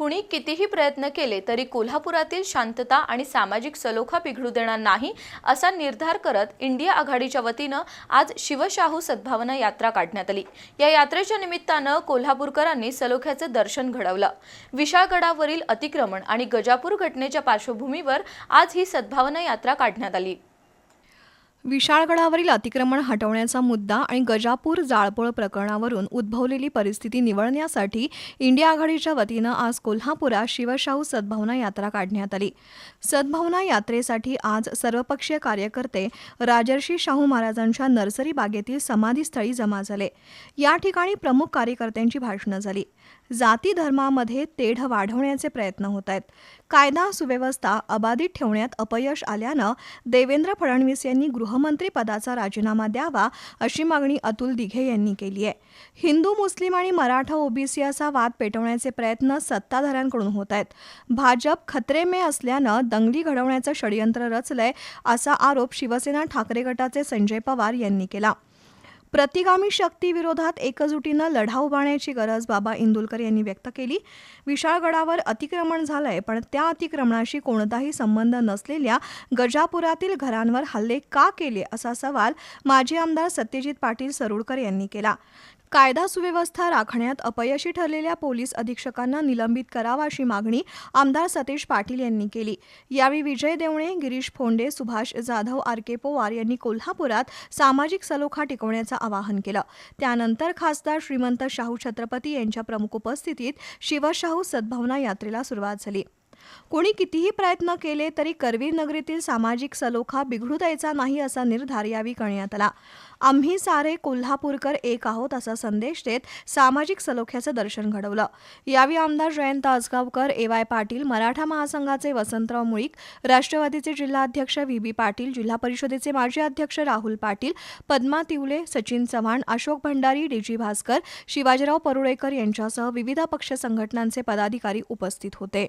कुणी कितीही प्रयत्न केले तरी कोल्हापुरातील शांतता आणि सामाजिक सलोखा बिघडू देणार नाही असा निर्धार करत इंडिया आघाडीच्या वतीनं आज शिवशाहू सद्भावना यात्रा काढण्यात आली. या यात्रेच्या निमित्तानं कोल्हापूरकरांनी सलोख्याचं दर्शन घडवलं. विशाळगडावरील अतिक्रमण आणि गजापूर घटनेच्या पार्श्वभूमीवर आज ही सद्भावना यात्रा काढण्यात आली. विशाळगडावरील अतिक्रमण हटवण्याचा मुद्दा आणि गजापूर जाळपोळ प्रकरणावरून उद्भवलेली परिस्थिती निवळण्यासाठी इंडिया आघाडीच्या वतीनं आज कोल्हापुरात शिवशाहू सद्भावना यात्रा काढण्यात आली. सद्भावना यात्रेसाठी आज सर्वपक्षीय कार्यकर्ते राजर्षी शाहू महाराजांच्या नर्सरी बागेतील समाधीस्थळी जमा झाले. या ठिकाणी प्रमुख कार्यकर्त्यांची भाषणं झाली. जाती धर्मामध्ये तेढ वाढवण्याचे प्रयत्न होत आहेत. कायदा सुव्यवस्था अबाधित ठेवण्यात अपयश आल्यानं देवेंद्र फडणवीस यांनी गृह पदाचा राजीनामा द्यावा अशी मागणी अतुल दिघे यांनी केली आहे. हिंदू मुस्लिम आणि मराठा ओबीसी असा वाद पेटवण्याचे प्रयत्न सत्ताधाऱ्यांकडून होत आहेत. भाजप खतरेमे असल्यानं दंगली घडवण्याचं षडयंत्र रचलंय असा आरोप शिवसेना ठाकरे गटाचे संजय पवार यांनी केला. प्रतिगामी शक्तीविरोधात एकजुटीनं लढा उभारण्याची गरज बाबा इंदुलकर यांनी व्यक्त केली. विशाळगडावर अतिक्रमण झालंय पण त्या अतिक्रमणाशी कोणताही संबंध नसलेल्या गजापुरातील घरांवर हल्ले का केले असा सवाल माजी आमदार सत्यजित पाटील सरुडकर यांनी केला. कायदा सुव्यवस्था राखण्यात अपयशी ठरलेल्या पोलीस अधीक्षकांना निलंबित करावा अशी मागणी आमदार सतीश पाटील यांनी केली. यावेळी विजय देवणे गिरीश फोंडे सुभाष जाधव आर के पोवार यांनी कोल्हापुरात सामाजिक सलोखा टिकवण्याचं आवाहन केलं. त्यानंतर खासदार श्रीमंत शाहू छत्रपती यांच्या प्रमुख उपस्थितीत शिवशाहू सद्भावना यात्रेला सुरुवात झाली. कोणी कितीही प्रयत्न केले तरी करवीर नगरीतील सामाजिक सलोखा बिघडू द्यायचा नाही असा निर्धार यावेळी करण्यात आला. आम्ही सारे कोल्हापूरकर एक आहोत असा संदेश देत सामाजिक सलोख्याचं दर्शन घडवलं. यावेळी आमदार जयंत आसगावकर ए वाय पाटील मराठा महासंघाचे वसंतराव मुळीक राष्ट्रवादीचे जिल्हाध्यक्ष व्ही बी पाटील जिल्हा परिषदेचे माजी अध्यक्ष राहुल पाटील पद्मा तिवले सचिन चव्हाण अशोक भंडारी डीजी भास्कर शिवाजीराव परुळेकर यांच्यासह विविध पक्ष संघटनांचे पदाधिकारी उपस्थित होते.